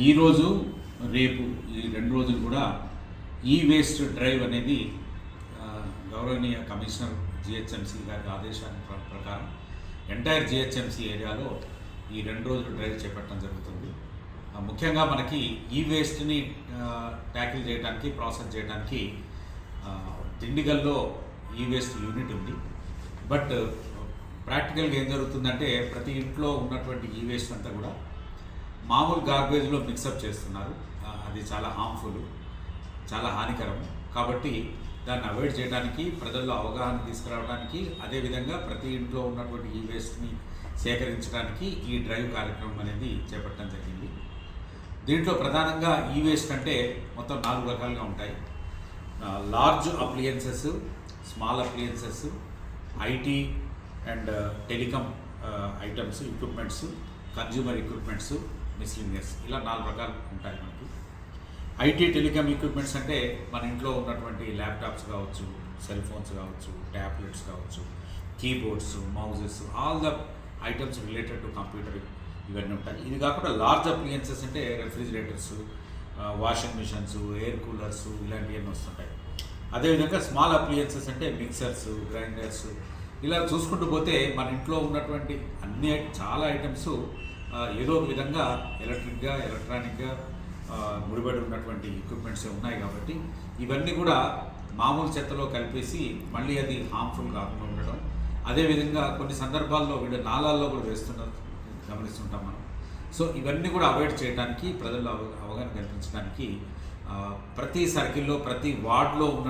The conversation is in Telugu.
ఈరోజు రేపు ఈ రెండు రోజులు కూడా ఈ వేస్ట్ డ్రైవ్ అనేది గౌరవనీయ కమిషనర్ జిహెచ్ఎంసీ గారి ఆదేశాల ప్ర- ప్రకారం ఎంటైర్ జిహెచ్ఎంసీ ఏరియాలో ఈ రెండు రోజులు డ్రైవ్ చేపట్టడం జరుగుతుంది. ముఖ్యంగా మనకి ఈ వేస్ట్ని ట్యాకిల్ చేయడానికి ప్రాసెస్ చేయడానికి దిండిగల్లో ఈ వేస్ట్ యూనిట్ ఉంది. బట్ ప్రాక్టికల్గా ఏం జరుగుతుందంటే ప్రతి ఇంట్లో ఉన్నటువంటి ఈ వేస్ట్ అంతా కూడా మామూలు గార్బేజ్లో మిక్సప్ చేస్తున్నారు. అది చాలా హార్మ్ఫుల్ చాలా హానికరం. కాబట్టి దాన్ని అవాయిడ్ చేయడానికి ప్రజల్లో అవగాహన తీసుకురావడానికి అదేవిధంగా ప్రతి ఇంట్లో ఉన్నటువంటి ఈ వేస్ట్ని సేకరించడానికి ఈ డ్రైవ్ కార్యక్రమం అనేది చేపట్టడం జరిగింది. దీంట్లో ప్రధానంగా ఈ వేస్ట్ అంటే మొత్తం నాలుగు రకాలుగా ఉంటాయి. Large appliances small appliances IT and uh, telecom uh, items equipments consumer equipments miscellaneous ఇలా నాలుగు రకాలు ఉంటాయి మనకి. ఐటీ టెలికామ్ ఎక్విప్మెంట్స్ అంటే మన ఇంట్లో ఉన్నటువంటి ల్యాప్టాప్స్ కావచ్చు సెల్ ఫోన్స్ కావచ్చు ట్యాబ్లెట్స్ కావచ్చు keyboards mouses all the items related to computer ఇవన్నీ ఉంటాయి. ఇది కాకుండా లార్జ్ అప్లియన్సెస్ అంటే refrigerators washing machines air coolers ఇలాంటివన్నీ వస్తుంటాయి. అదేవిధంగా స్మాల్ అప్లియన్సెస్ అంటే మిక్సర్స్ గ్రైండర్స్ ఇలా చూసుకుంటూ పోతే మన ఇంట్లో ఉన్నటువంటి అన్ని చాలా ఐటమ్స్ ఏదో ఒక విధంగా ఎలక్ట్రిక్గా ఎలక్ట్రానిక్గా ముడిపడి ఉన్నటువంటి ఎక్విప్మెంట్స్ ఉన్నాయి కాబట్టి ఇవన్నీ కూడా మామూలు చెత్తలో కలిపేసి మళ్ళీ అది హార్మ్ఫుల్ కాకుండా ఉండడం. అదేవిధంగా కొన్ని సందర్భాల్లో వీళ్ళు నాళాల్లో కూడా వేస్తున్నారు గమనిస్తుంటాం మనం. సో ఇవన్నీ కూడా అవాయిడ్ చేయడానికి ప్రజల్లో అవగాహన కల్పించడానికి ప్రతి సర్కిల్లో ప్రతి వార్డులో ఉన్న